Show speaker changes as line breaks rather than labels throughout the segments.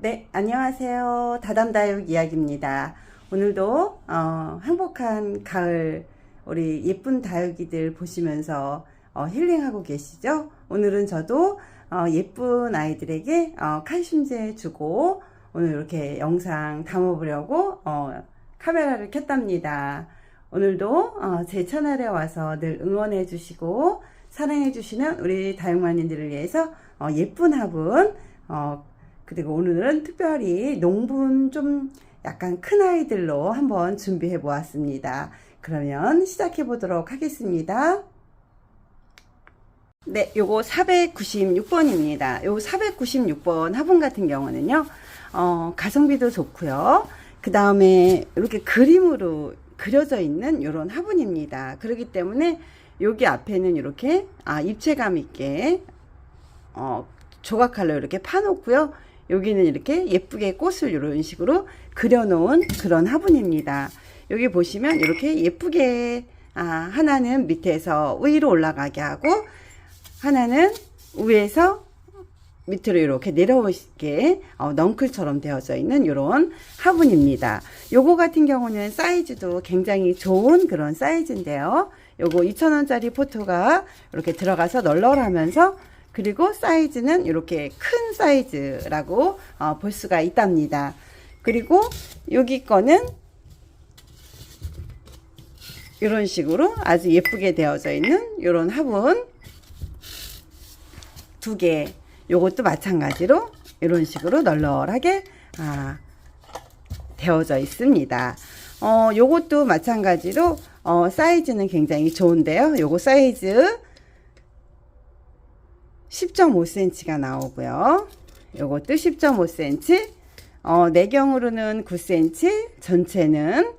네, 안녕하세요. 다담다육 이야기입니다. 오늘도 어, 행복한 가을 우리 예쁜 다육이들 보시면서 어, 힐링하고 계시죠? 오늘은 저도 어, 예쁜 아이들에게 어, 칼슘제 주고 오늘 이렇게 영상 담아보려고 어, 카메라를 켰답니다. 오늘도 어, 제 채널에 와서 늘 응원해 주시고 사랑해 주시는 우리 다육마님들을 위해서 어, 예쁜 화분 어, 그리고 오늘은 특별히 농분 좀 약간 큰 아이들로 한번 준비해 보았습니다. 그러면 시작해 보도록 하겠습니다. 네, 요거 496번입니다. 요 496번 화분 같은 경우는요, 어, 가성비도 좋고요. 그 다음에 이렇게 그림으로 그려져 있는 요런 화분입니다. 그렇기 때문에 여기 앞에는 이렇게, 아, 입체감 있게, 어, 조각칼로 이렇게 파놓고요. 여기는 이렇게 예쁘게 꽃을 이런 식으로 그려놓은 그런 화분입니다. 여기 보시면 이렇게 예쁘게 아, 하나는 밑에서 위로 올라가게 하고 하나는 위에서 밑으로 이렇게 내려오게 어, 넝클처럼 되어져 있는 이런 화분입니다. 요거 같은 경우는 사이즈도 굉장히 좋은 그런 사이즈인데요. 요거 2,000원짜리 포토가 이렇게 들어가서 널널하면서 그리고 사이즈는 이렇게 큰 사이즈라고 어, 볼 수가 있답니다. 그리고 여기 거는 이런 식으로 아주 예쁘게 되어져 있는 이런 화분 두 개. 요것도 마찬가지로 이런 식으로 널널하게 아, 되어져 있습니다. 어, 요것도 마찬가지로 어, 사이즈는 굉장히 좋은데요. 요거 사이즈 10.5cm가 나오고요. 요것도 10.5cm. 어, 내경으로는 9cm, 전체는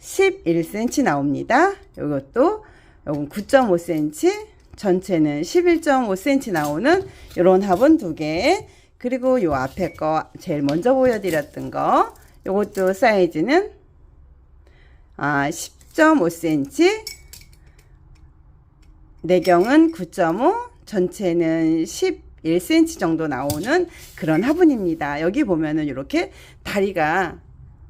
11cm 나옵니다. 요것도 요건 9.5cm, 전체는 11.5cm 나오는 요런 화분 두 개. 그리고 요 앞에 거 제일 먼저 보여드렸던 거 요것도 사이즈는 아, 10.5cm, 내경은 9.5, 전체는 11cm 정도 나오는 그런 화분입니다. 여기 보면은 이렇게 다리가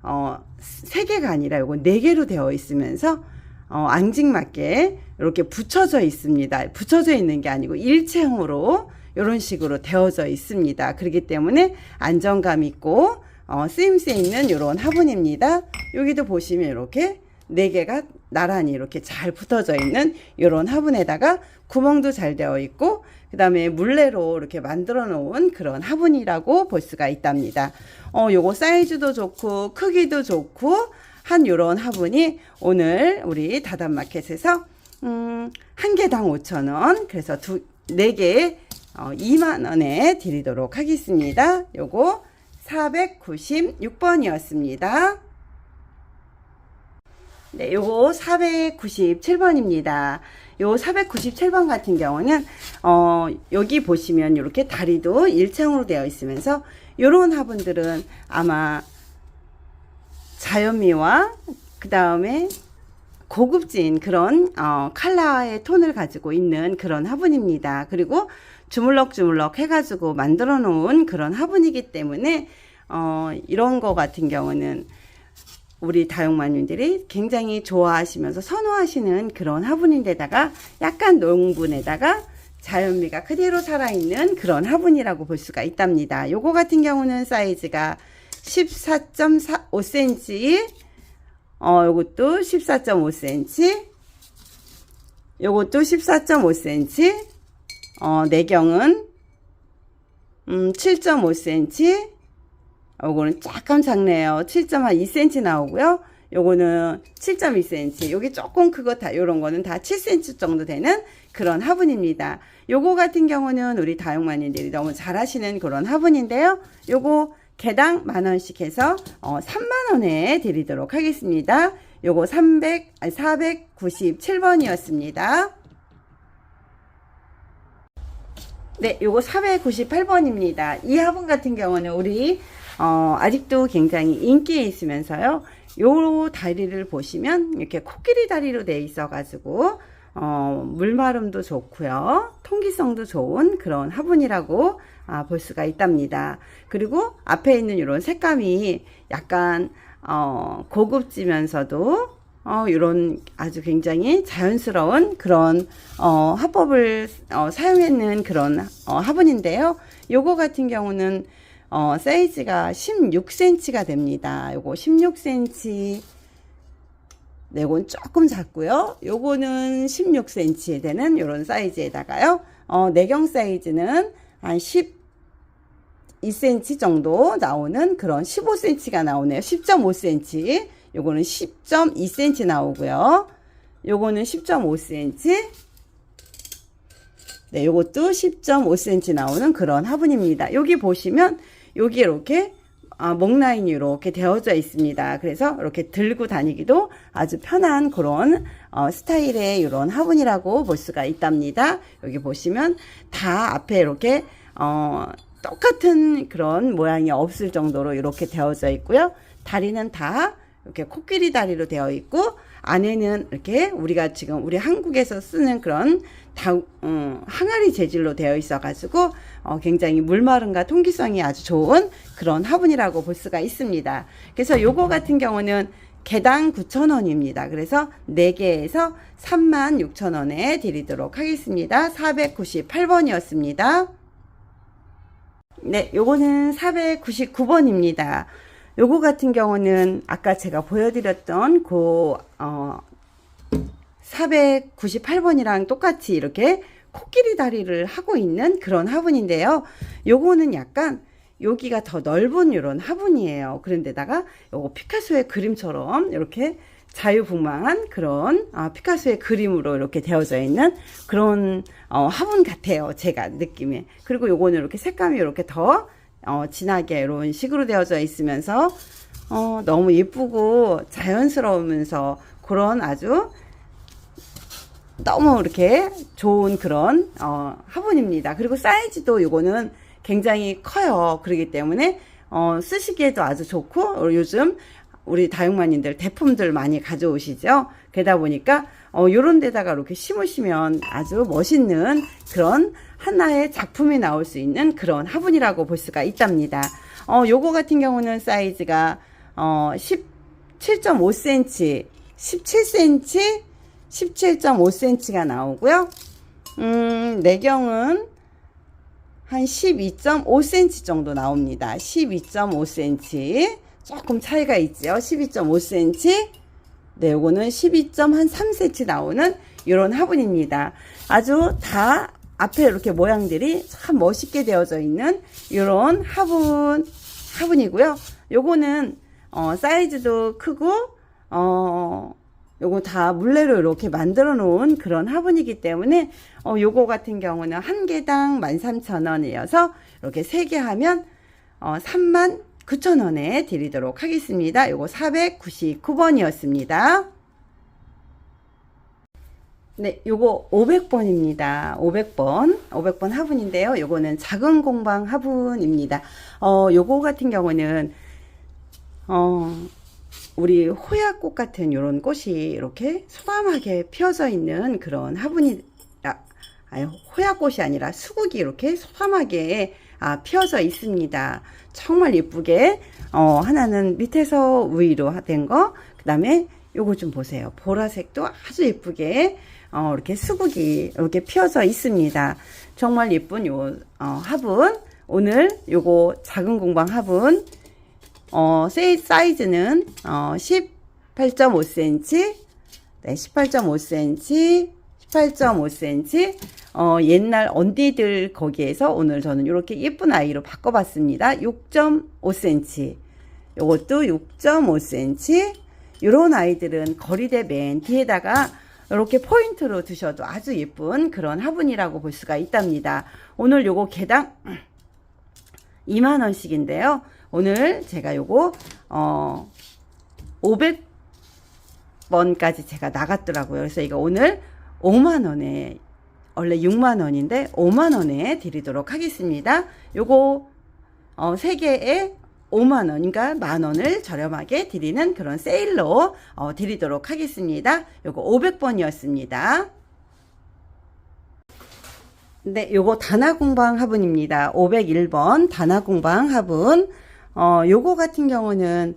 어, 3개가 아니라 요거 4개로 되어 있으면서 어, 앙증맞게 이렇게 붙여져 있습니다. 붙여져 있는 게 아니고 일체형으로 이런 식으로 되어져 있습니다. 그렇기 때문에 안정감 있고 어, 쓰임새 있는 이런 화분입니다. 여기도 보시면 이렇게 네 개가 나란히 이렇게 잘 붙어져 있는 이런 화분에다가 구멍도 잘 되어 있고 그 다음에 물레로 이렇게 만들어 놓은 그런 화분이라고 볼 수가 있답니다. 어, 요거 사이즈도 좋고 크기도 좋고 한 요런 화분이 오늘 우리 다단마켓에서 음, 한 개당 5,000원 그래서 두, 네 개에 어, 2만원에 드리도록 하겠습니다. 요거 496번이었습니다. 네, 요거 497번입니다. 요 497번 같은 경우는 어, 여기 보시면 이렇게 다리도 일창으로 되어 있으면서 요런 화분들은 아마 자연미와 그 다음에 고급진 그런 어, 컬러의 톤을 가지고 있는 그런 화분입니다. 그리고 주물럭주물럭 해가지고 만들어 놓은 그런 화분이기 때문에 어, 이런 거 같은 경우는 우리 다육마님들이 굉장히 좋아하시면서 선호하시는 그런 화분인데다가 약간 농분에다가 자연미가 그대로 살아있는 그런 화분이라고 볼 수가 있답니다. 요거 같은 경우는 사이즈가 14.5cm 어 요것도 14.5cm 요것도 14.5cm 어 내경은 음 7.5cm 요거는 약간 작네요. 7.2cm 나오고요. 요거는 7.2cm. 요게 조금 크고 다 요런 거는 다 7cm 정도 되는 그런 화분입니다. 요거 같은 경우는 우리 다육마님들이 너무 잘 하시는 그런 화분인데요. 요거 개당 만 원씩 해서 어 3만 원에 드리도록 하겠습니다. 요거 300 아니 497번이었습니다. 네, 요거 498번입니다. 이 화분 같은 경우는 우리 어, 아직도 굉장히 인기에 있으면서요. 요 다리를 보시면 이렇게 코끼리 다리로 돼 있어 가지고 어, 물마름도 좋고요. 통기성도 좋은 그런 화분이라고 아, 볼 수가 있답니다. 그리고 앞에 있는 이런 색감이 약간 어, 고급지면서도 어, 이런 아주 굉장히 자연스러운 그런 어, 화법을 어, 사용했는 그런 어, 화분인데요. 요거 같은 경우는 어, 사이즈가 16cm가 됩니다. 요거 16cm. 네, 요건 조금 작고요. 요거는 16cm 되는 요런 사이즈에다가요. 어, 내경 사이즈는 한 12cm 정도 나오는 그런 15cm가 나오네요. 10.5cm. 요거는 10.2cm 나오고요. 요거는 10.5cm. 네, 요것도 10.5cm 나오는 그런 화분입니다. 여기 보시면 여기 이렇게 아, 목 라인이 이렇게 되어져 있습니다. 그래서 이렇게 들고 다니기도 아주 편한 그런 어, 스타일의 이런 화분이라고 볼 수가 있답니다. 여기 보시면 다 앞에 이렇게 어, 똑같은 그런 모양이 없을 정도로 이렇게 되어져 있고요. 다리는 다 이렇게 코끼리 다리로 되어 있고 안에는 이렇게 우리가 지금 우리 한국에서 쓰는 그런 다, 음, 항아리 재질로 되어 있어 가지고 어, 굉장히 물마름과 통기성이 아주 좋은 그런 화분이라고 볼 수가 있습니다. 그래서 요거 같은 경우는 개당 9,000원입니다. 그래서 4개에서 36,000원에 드리도록 하겠습니다. 498번이었습니다. 네, 요거는 499번입니다. 요거 같은 경우는 아까 제가 보여드렸던 그, 어, 498번이랑 똑같이 이렇게 코끼리 다리를 하고 있는 그런 화분인데요. 요거는 약간 여기가 더 넓은 이런 화분이에요. 그런데다가 요거 피카소의 그림처럼 이렇게 자유분방한 그런 어, 피카소의 그림으로 이렇게 되어져 있는 그런 어, 화분 같아요. 제가 느낌에. 그리고 요거는 이렇게 색감이 이렇게 더 어, 진하게 이런 식으로 되어져 있으면서 어, 너무 예쁘고 자연스러우면서 그런 아주 너무 이렇게 좋은 그런 어, 화분입니다. 그리고 사이즈도 요거는 굉장히 커요. 그렇기 때문에 어, 쓰시기에도 아주 좋고 요즘 우리 다육마님들 대품들 많이 가져오시죠. 그러다 보니까 어, 요런 데다가 이렇게 심으시면 아주 멋있는 그런 하나의 작품이 나올 수 있는 그런 화분이라고 볼 수가 있답니다. 어, 요거 같은 경우는 사이즈가 어, 17.5cm, 17cm, 17.5cm가 나오고요. 음, 내경은 한 12.5cm 정도 나옵니다. 12.5cm. 조금 차이가 있죠. 12.5cm. 네, 요거는 12.3cm 나오는 이런 화분입니다. 아주 다 앞에 이렇게 모양들이 참 멋있게 되어져 있는 이런 화분, 화분이고요. 요거는, 어, 사이즈도 크고, 어, 요거 다 물레로 이렇게 만들어 놓은 그런 화분이기 때문에 어 요거 같은 경우는 한 개당 13,000원이어서 이렇게 세 개 하면 어 39,000원에 드리도록 하겠습니다. 요거 499번이었습니다. 네, 요거 500번입니다. 500번. 500번 화분인데요. 요거는 작은 공방 화분입니다. 어, 요거 같은 경우는 어 우리 호야꽃 같은 이런 꽃이 이렇게 소담하게 피어져 있는 그런 화분이 아니 호야꽃이 아니라 수국이 이렇게 소담하게 아, 피어져 있습니다. 정말 예쁘게 어, 하나는 밑에서 위로 된 거, 그 다음에 요거 좀 보세요. 보라색도 아주 예쁘게 어, 이렇게 수국이 이렇게 피어져 있습니다. 정말 예쁜 요 어, 화분 오늘 요거 작은 공방 화분 어, 세일 사이즈는 어, 18.5cm, 네, 18.5cm, 18.5cm. 어, 옛날 언디들 거기에서 오늘 저는 이렇게 예쁜 아이로 바꿔봤습니다. 6.5cm. 요것도 6.5cm. 요런 아이들은 거리대 맨 뒤에다가 이렇게 포인트로 두셔도 아주 예쁜 그런 화분이라고 볼 수가 있답니다. 오늘 요거 개당 2만원씩인데요. 오늘 제가 요거 어 500번까지 제가 나갔더라고요. 그래서 이거 오늘 5만 원에 원래 6만 원인데 5만 원에 드리도록 하겠습니다. 요거 어 3개에 5만 원, 그러니까 만 원을 저렴하게 드리는 그런 세일로 어, 드리도록 하겠습니다. 요거 500번이었습니다. 네, 요거 단화공방 화분입니다. 501번 단화공방 화분. 어, 요거 같은 경우는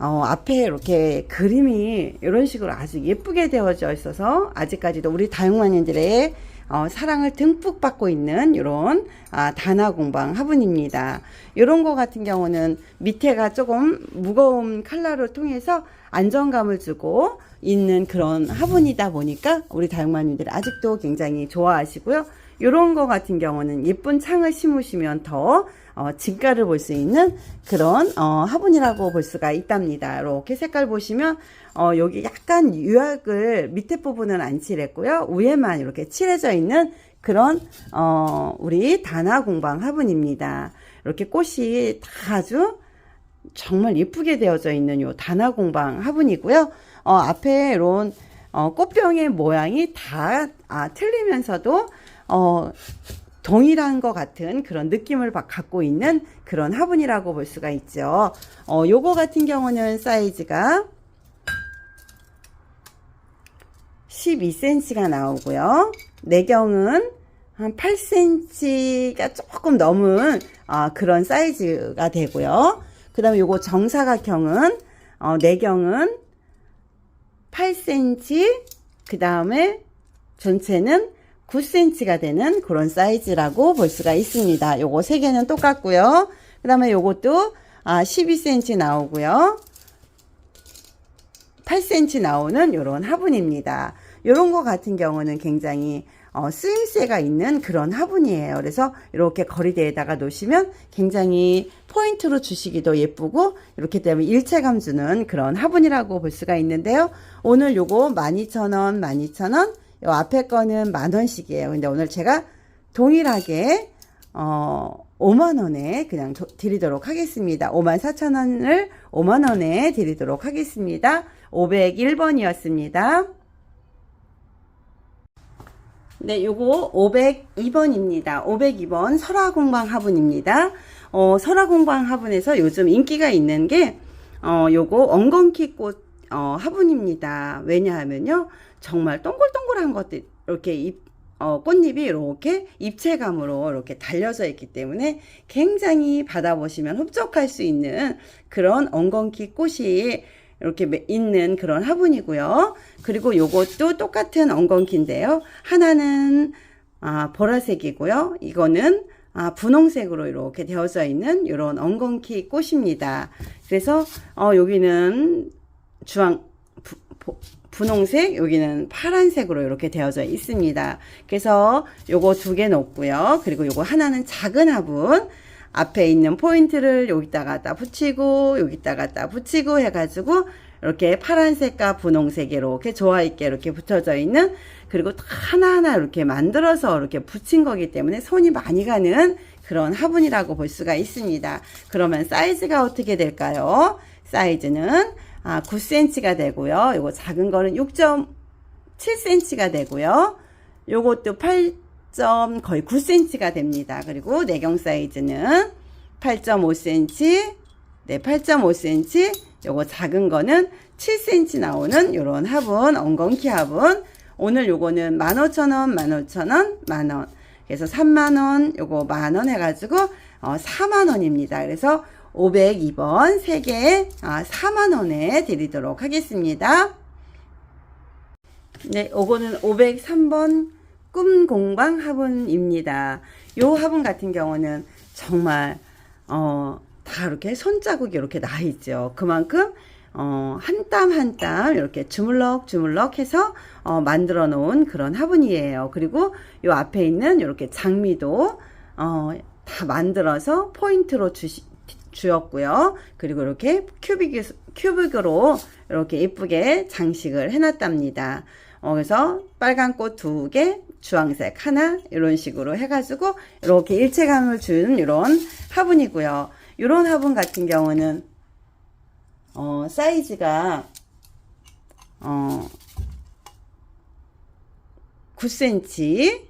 어, 앞에 이렇게 그림이 이런 식으로 아주 예쁘게 되어져 있어서 아직까지도 우리 다육마님들의 어, 사랑을 듬뿍 받고 있는 이런 아, 단화 공방 화분입니다. 이런 거 같은 경우는 밑에가 조금 무거운 칼라를 통해서 안정감을 주고 있는 그런 화분이다 보니까 우리 다육마님들이 아직도 굉장히 좋아하시고요. 이런 거 같은 경우는 예쁜 창을 심으시면 더 어, 진가를 볼 수 있는 그런 어, 화분이라고 볼 수가 있답니다. 이렇게 색깔 보시면 어, 여기 약간 유약을 밑에 부분은 안 칠했고요. 위에만 이렇게 칠해져 있는 그런 어, 우리 단화 공방 화분입니다. 이렇게 꽃이 다 아주 정말 예쁘게 되어져 있는 요 단화 공방 화분이고요. 어, 앞에 이런 어, 꽃병의 모양이 다 아, 틀리면서도 어, 동일한 것 같은 그런 느낌을 바- 갖고 있는 그런 화분이라고 볼 수가 있죠. 어, 요거 같은 경우는 사이즈가 12cm가 나오고요. 내경은 한 8cm가 조금 넘은 어, 그런 사이즈가 되고요. 그 다음에 요거 정사각형은 어, 내경은 8cm 그 다음에 전체는 9cm가 되는 그런 사이즈라고 볼 수가 있습니다. 요거 세 개는 똑같고요. 그 다음에 요것도 아, 12cm 나오고요. 8cm 나오는 요런 화분입니다. 요런 거 같은 경우는 굉장히 어, 쓰임새가 있는 그런 화분이에요. 그래서 이렇게 거리대에다가 놓으시면 굉장히 포인트로 주시기도 예쁘고 이렇게 되면 일체감 주는 그런 화분이라고 볼 수가 있는데요. 오늘 요거 12,000원, 12,000원, 요 앞에 거는 만 원씩이에요. 근데 오늘 제가 동일하게 어 5만 원에 그냥 도- 드리도록 하겠습니다. 5만 4천 원을 5만 원에 드리도록 하겠습니다. 501번이었습니다. 네, 요거 502번입니다. 502번 설화공방 화분입니다. 어, 설화공방 화분에서 요즘 인기가 있는 게, 어, 요거 엉겅키 꽃, 어, 화분입니다. 왜냐하면요, 정말 동글동글한 것들, 이렇게 잎, 어, 꽃잎이 이렇게 입체감으로 이렇게 달려져 있기 때문에 굉장히 받아보시면 흡족할 수 있는 그런 엉겅키 꽃이 이렇게 매- 있는 그런 화분이고요. 그리고 요것도 똑같은 엉겅키인데요. 하나는 아, 보라색이고요. 이거는 아, 분홍색으로 이렇게 되어져 있는 이런 엉겅키 꽃입니다. 그래서 어, 여기는 주황 부- 보- 분홍색, 여기는 파란색으로 이렇게 되어져 있습니다. 그래서 요거 두 개 놓고요. 그리고 요거 하나는 작은 화분. 앞에 있는 포인트를 여기다가 다 붙이고 여기다가 다 붙이고 해가지고 이렇게 파란색과 분홍색이 이렇게 조화 있게 이렇게 붙여져 있는 그리고 하나하나 이렇게 만들어서 이렇게 붙인 거기 때문에 손이 많이 가는 그런 화분이라고 볼 수가 있습니다. 그러면 사이즈가 어떻게 될까요? 사이즈는 아, 9cm가 되고요. 요거 작은 거는 6.7cm가 되고요. 요것도 8. 점 거의 9cm가 됩니다. 그리고 내경 사이즈는 8.5cm, 네, 8.5cm. 요거 작은 거는 7cm 나오는 요런 화분, 엉겅키 화분. 오늘 요거는 15,000원, 15,000원, 만원. 그래서 3만원, 요거 만원 해가지고, 어, 4만원입니다. 그래서 502번 3개, 아, 4만원에 드리도록 하겠습니다. 네, 요거는 503번 꿈 공방 화분입니다. 요 화분 같은 경우는 정말 어, 다 이렇게 손자국이 이렇게 나 있죠. 그만큼 어, 한 땀 한 땀 이렇게 주물럭 주물럭 해서 어, 만들어 놓은 그런 화분이에요. 그리고 요 앞에 있는 이렇게 장미도 어, 다 만들어서 포인트로 주시, 주었고요. 그리고 이렇게 큐빅, 큐빅으로 이렇게 예쁘게 장식을 해놨답니다. 어, 그래서 빨간 꽃 두 개, 주황색 하나, 이런 식으로 해가지고 이렇게 일체감을 준 이런 화분이고요. 이런 화분 같은 경우는 어, 사이즈가 어, 9cm,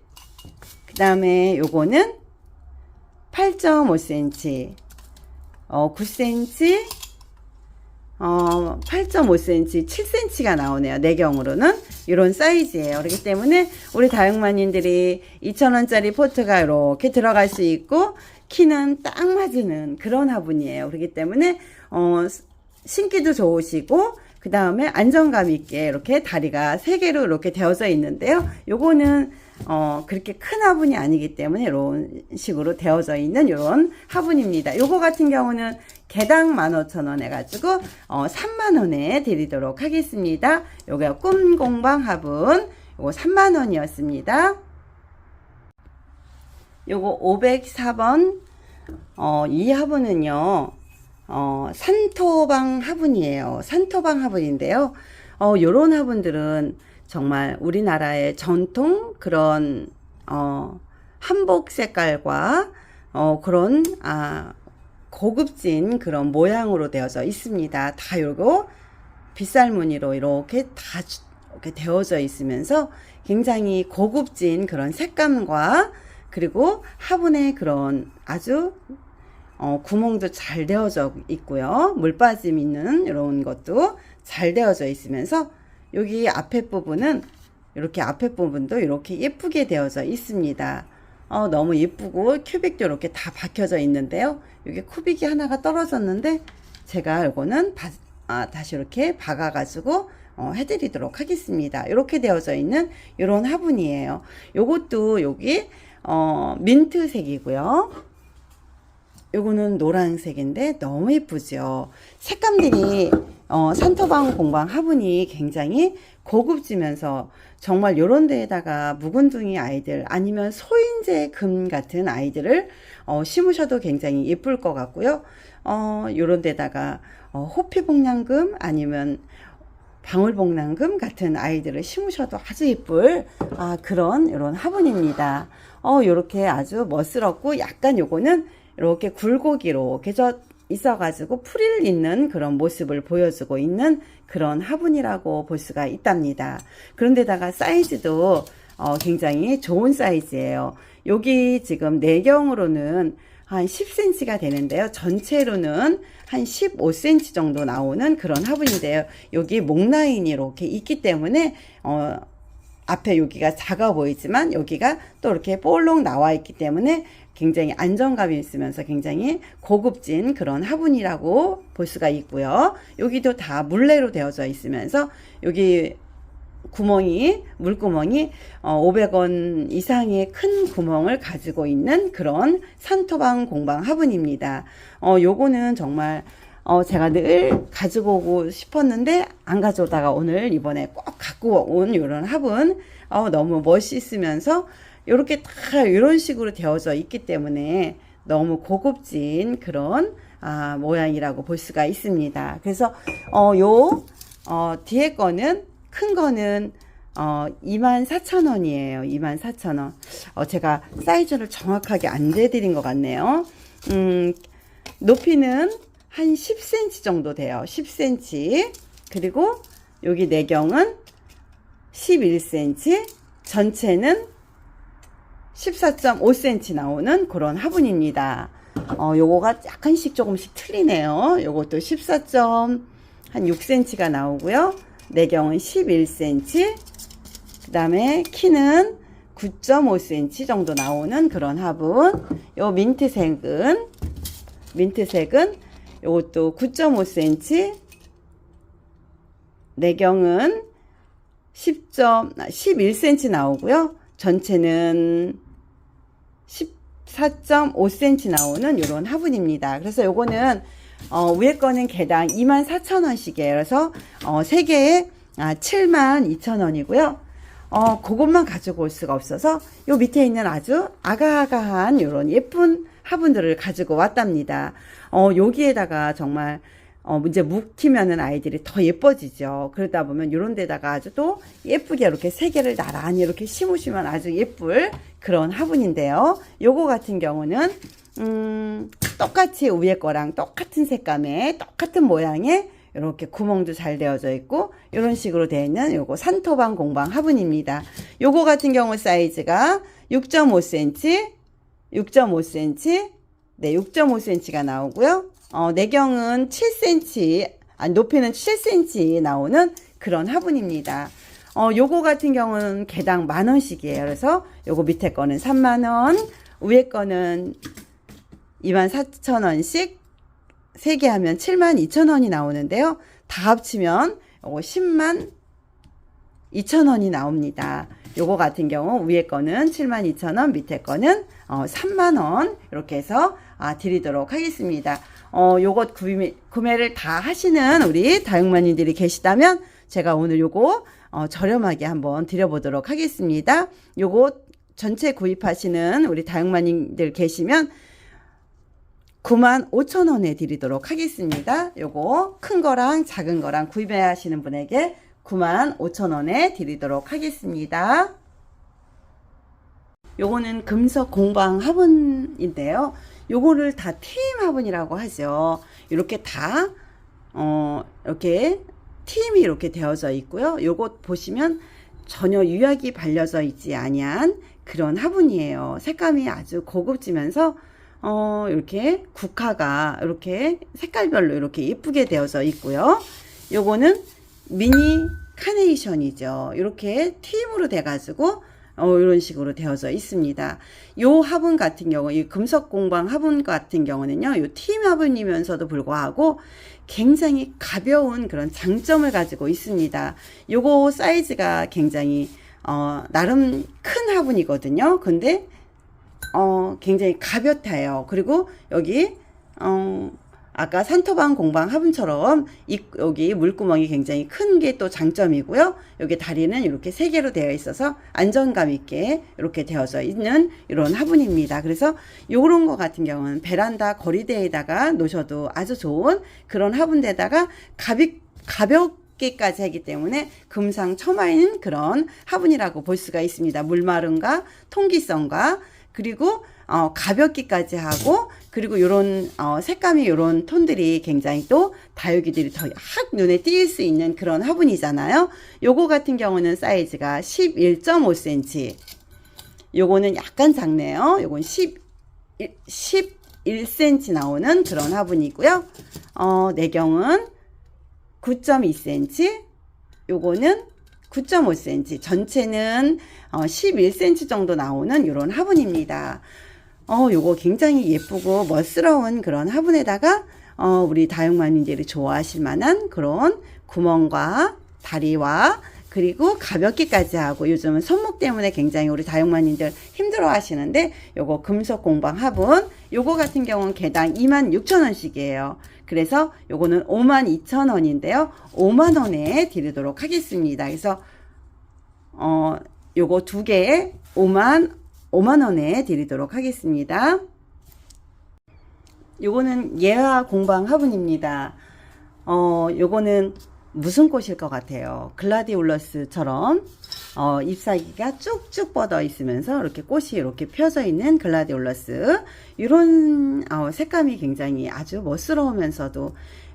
그 다음에 요거는 8.5cm, 어, 9cm, 어, 8.5cm, 7cm가 나오네요. 내경으로는 이런 사이즈예요. 그렇기 때문에 우리 다육마님들이 2,000원짜리 포트가 이렇게 들어갈 수 있고 키는 딱 맞는 그런 화분이에요. 그렇기 때문에 어, 신기도 좋으시고 그 다음에 안정감 있게 이렇게 다리가 세 개로 이렇게 되어져 있는데요. 요거는 어, 그렇게 큰 화분이 아니기 때문에 이런 식으로 되어져 있는 이런 화분입니다. 요거 같은 경우는 개당 15,000원 해가지고 어, 3만원에 드리도록 하겠습니다. 요게 꿈공방 화분 요거 3만원이었습니다. 요거 504번 어, 이 화분은요 어, 산토방 화분이에요. 산토방 화분인데요. 어, 요런 화분들은 정말 우리나라의 전통 그런 어, 한복 색깔과 어, 그런 아, 고급진 그런 모양으로 되어져 있습니다. 다 요거 빗살 무늬로 이렇게 다 주- 이렇게 되어져 있으면서 굉장히 고급진 그런 색감과 그리고 화분의 그런 아주 어, 구멍도 잘 되어져 있고요. 물 빠짐 있는 이런 것도 잘 되어져 있으면서 여기 앞에 부분은 이렇게 앞에 부분도 이렇게 예쁘게 되어져 있습니다. 어, 너무 예쁘고 큐빅도 이렇게 다 박혀져 있는데요. 여기 쿠빅이 하나가 떨어졌는데 제가 이거는 바- 아, 다시 이렇게 박아가지고 어, 해드리도록 하겠습니다. 이렇게 되어져 있는 이런 화분이에요. 요것도 여기 어, 민트색이고요. 요거는 노란색인데 너무 예쁘죠. 색감들이 어, 산토방 공방 화분이 굉장히 고급지면서 정말 요런 데에다가 묵은둥이 아이들 아니면 소인재 금 같은 아이들을 어, 심으셔도 굉장히 예쁠 것 같고요. 어, 요런 데다가 어, 호피복량금 아니면 방울복랑금 같은 아이들을 심으셔도 아주 예쁠 아, 그런 이런 화분입니다. 어, 요렇게 아주 멋스럽고 약간 요거는 이렇게 굴곡이로 개져 있어가지고 풀을 잇는 그런 모습을 보여주고 있는 그런 화분이라고 볼 수가 있답니다. 그런데다가 사이즈도 어, 굉장히 좋은 사이즈예요. 여기 지금 내경으로는 한 10cm가 되는데요. 전체로는 한 15cm 정도 나오는 그런 화분인데요. 여기 목 라인이 이렇게 있기 때문에 어, 앞에 여기가 작아 보이지만 여기가 또 이렇게 볼록 나와 있기 때문에 굉장히 안정감이 있으면서 굉장히 고급진 그런 화분이라고 볼 수가 있고요. 여기도 다 물레로 되어져 있으면서 여기 구멍이 물구멍이 어, 500원 이상의 큰 구멍을 가지고 있는 그런 산토방 공방 화분입니다. 어, 요거는 정말 어, 제가 늘 가지고 오고 싶었는데 안 가져오다가 오늘 이번에 꼭 갖고 온 이런 화분 어, 너무 멋있으면서 이렇게 다 이런 식으로 되어져 있기 때문에 너무 고급진 그런 아, 모양이라고 볼 수가 있습니다. 그래서 어, 요 어, 뒤에 거는 큰 거는 어, 24,000원이에요. 24,000원. 어, 제가 사이즈를 정확하게 안 재드린 것 같네요. 음, 높이는 한 10cm 정도 돼요. 10cm. 그리고 여기 내경은 11cm. 전체는 14.5cm 나오는 그런 화분입니다. 어, 요거가 약간씩 조금씩 틀리네요. 요것도 14. 한 6cm가 나오고요. 내경은 11cm. 그 다음에 키는 9.5cm 정도 나오는 그런 화분. 요 민트색은, 민트색은 요것도 9.5cm. 내경은 10. 11cm 나오고요. 전체는 14.5cm 나오는 이런 화분입니다. 그래서 요거는 어, 위에 거는 개당 24,000원씩이에요. 그래서 어, 3개에 아, 72,000원이고요. 어, 그것만 가지고 올 수가 없어서 요 밑에 있는 아주 아가아가한 요런 예쁜 화분들을 가지고 왔답니다. 어, 여기에다가 정말 어, 이제 묵히면은 아이들이 더 예뻐지죠. 그러다 보면 요런 데다가 아주 또 예쁘게 이렇게 세 개를 나란히 이렇게 심으시면 아주 예쁠 그런 화분인데요. 요거 같은 경우는 음, 똑같이 위에 거랑 똑같은 색감의 똑같은 모양의 이렇게 구멍도 잘 되어져 있고 이런 식으로 되어 있는 요거 산토방 공방 화분입니다. 요거 같은 경우 사이즈가 6.5cm, 6.5cm, 네, 6.5cm가 나오고요. 어, 내경은 7cm, 아, 높이는 7cm 나오는 그런 화분입니다. 어, 요거 같은 경우는 개당 만 원씩이에요. 그래서 요거 밑에 거는 3만 원, 위에 거는 2만 4천 원씩 세개 하면 7만 2천 원이 나오는데요. 다 합치면 요거 10만 2천 원이 나옵니다. 요거 같은 경우 위에 거는 7만 2천 원, 밑에 거는 어, 3만 원 이렇게 해서 아, 드리도록 하겠습니다. 어, 요것 구매, 구매를 다 하시는 우리 다육마님들이 계시다면 제가 오늘 요거 어, 저렴하게 한번 드려보도록 하겠습니다. 요거 전체 구입하시는 우리 다육마님들 계시면 9만 5천 원에 드리도록 하겠습니다. 요거 큰 거랑 작은 거랑 구입해 하시는 분에게 9만 5천 원에 드리도록 하겠습니다. 요거는 금속 공방 화분인데요. 요거를 다 팀 화분이라고 하죠. 이렇게 다, 어, 이렇게 팀이 이렇게 되어져 있고요. 요것 보시면 전혀 유약이 발려져 있지 아니한 그런 화분이에요. 색감이 아주 고급지면서 어, 이렇게 국화가 이렇게 색깔별로 이렇게 예쁘게 되어져 있고요. 요거는 미니 카네이션이죠. 이렇게 팀으로 돼가지고 어, 이런 식으로 되어져 있습니다. 요 화분 같은 경우, 이 금속 공방 화분 같은 경우는요, 요 팀 화분이면서도 불구하고 굉장히 가벼운 그런 장점을 가지고 있습니다. 요거 사이즈가 굉장히, 어, 나름 큰 화분이거든요. 근데, 어, 굉장히 가볍다요. 그리고 여기, 어, 아까 산토방 공방 화분처럼 이, 여기 물구멍이 굉장히 큰 게 또 장점이고요. 여기 다리는 이렇게 세 개로 되어 있어서 안정감 있게 이렇게 되어져 있는 이런 화분입니다. 그래서 요런 거 같은 경우는 베란다 거리대에다가 놓으셔도 아주 좋은 그런 화분대다가 가볍, 가볍게까지 하기 때문에 금상첨화인 그런 화분이라고 볼 수가 있습니다. 물마름과 통기성과 그리고 어, 가볍기까지 하고 그리고 요런 어, 색감이 요런 톤들이 굉장히 또 다육이들이 더 확 눈에 띄일 수 있는 그런 화분이잖아요. 요거 같은 경우는 사이즈가 11.5cm. 요거는 약간 작네요. 요건 11, 11cm 나오는 그런 화분이고요. 어, 내경은 9.2cm. 요거는 9.5cm. 전체는 어, 11cm 정도 나오는 이런 화분입니다. 어, 요거 굉장히 예쁘고 멋스러운 그런 화분에다가 어, 우리 다육마님들이 좋아하실 만한 그런 구멍과 다리와 그리고 가볍기까지 하고 요즘은 손목 때문에 굉장히 우리 다육마님들 힘들어 하시는데 요거 금속 공방 화분 요거 같은 경우는 개당 26,000원씩이에요. 그래서 요거는 52,000원인데요. 5만 원에 드리도록 하겠습니다. 그래서 어 요거 두 개에 5만 5만 원에 드리도록 하겠습니다. 요거는 예화 공방 화분입니다. 어, 요거는 무슨 꽃일 것 같아요. 글라디올러스처럼 어, 잎사귀가 쭉쭉 뻗어 있으면서 이렇게 꽃이 이렇게 펴져 있는 글라디올러스 이런 어, 색감이 굉장히 아주 멋스러우면서도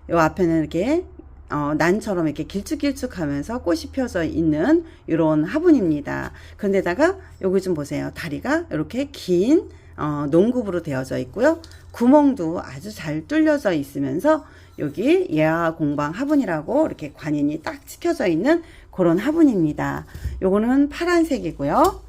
요 앞에는 이렇게 어, 난처럼 이렇게 길쭉길쭉하면서 꽃이 펴져 있는 이런 화분입니다. 그런데다가 여기 좀 보세요. 다리가 이렇게 긴 어, 농굽으로 되어져 있고요. 구멍도 아주 잘 뚫려져 있으면서 여기 예화 공방 화분이라고 이렇게 관인이 딱 찍혀져 있는 그런 화분입니다. 요거는 파란색이고요.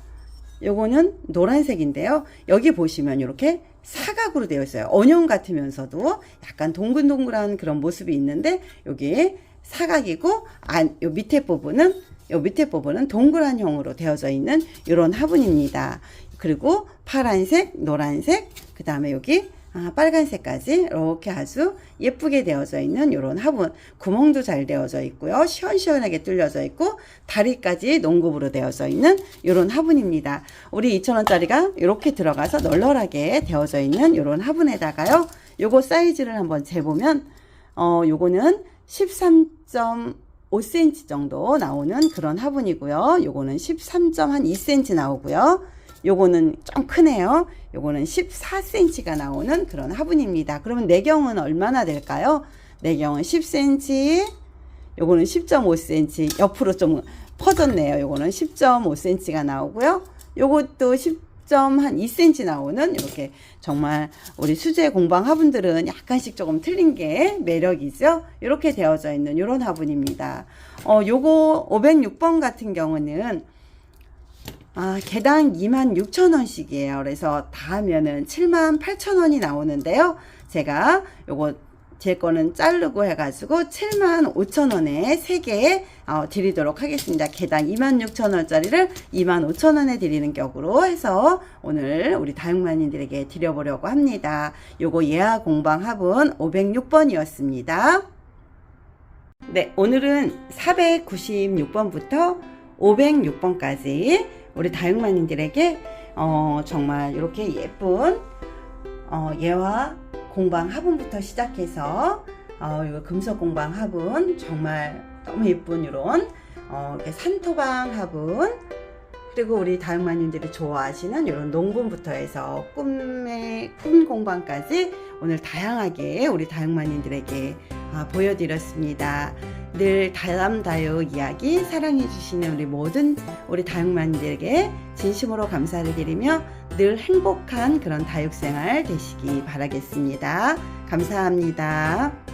요거는 노란색인데요. 여기 보시면 이렇게 사각으로 되어 있어요. 원형 같으면서도 약간 동글동글한 그런 모습이 있는데 여기 사각이고 안, 요 밑에 부분은 요 밑에 부분은 동그란 형으로 되어져 있는 이런 화분입니다. 그리고 파란색, 노란색, 그 다음에 여기 아, 빨간색까지 이렇게 아주 예쁘게 되어져 있는 이런 화분. 구멍도 잘 되어져 있고요. 시원시원하게 뚫려져 있고 다리까지 농구부로 되어져 있는 이런 화분입니다. 우리 2,000원짜리가 이렇게 들어가서 널널하게 되어져 있는 이런 화분에다가요. 요거 사이즈를 한번 재보면 어 요거는 13.5cm 정도 나오는 그런 화분이고요. 요거는 13.2cm 나오고요 요거는 좀 크네요. 요거는 14cm가 나오는 그런 화분입니다. 그러면 내경은 얼마나 될까요? 내경은 10cm, 요거는 10.5cm, 옆으로 좀 퍼졌네요. 요거는 10.5cm가 나오고요. 요것도 10, 점한 2cm 나오는 이렇게 정말 우리 수제 공방 화분들은 약간씩 조금 틀린 게 매력이죠. 이렇게 되어져 있는 이런 화분입니다. 어, 요거 506번 같은 경우는 아, 개당 26,000원씩이에요. 그래서 다 하면은 78,000원이 나오는데요. 제가 요거 제 거는 자르고 해가지고 75,000원에 3개 어, 드리도록 하겠습니다. 개당 26,000원짜리를 25,000원에 드리는 격으로 해서 오늘 우리 다육마님들에게 드려보려고 합니다. 요거 예하 공방 화분 506번이었습니다. 네, 오늘은 496번부터 506번까지 우리 다육마님들에게 어, 정말 이렇게 예쁜 어, 예화 공방 화분부터 시작해서 어, 요 금속 공방 화분 정말 너무 예쁜 이런 어, 산토방 화분 그리고 우리 다육마님들이 좋아하시는 이런 농분부터 해서 꿈의 꿈 공방까지 오늘 다양하게 우리 다육마님들에게 아, 보여드렸습니다. 늘 다람다육 이야기 사랑해주시는 우리 모든 우리 다육마님들에게 진심으로 감사를 드리며 늘 행복한 그런 다육생활 되시기 바라겠습니다. 감사합니다.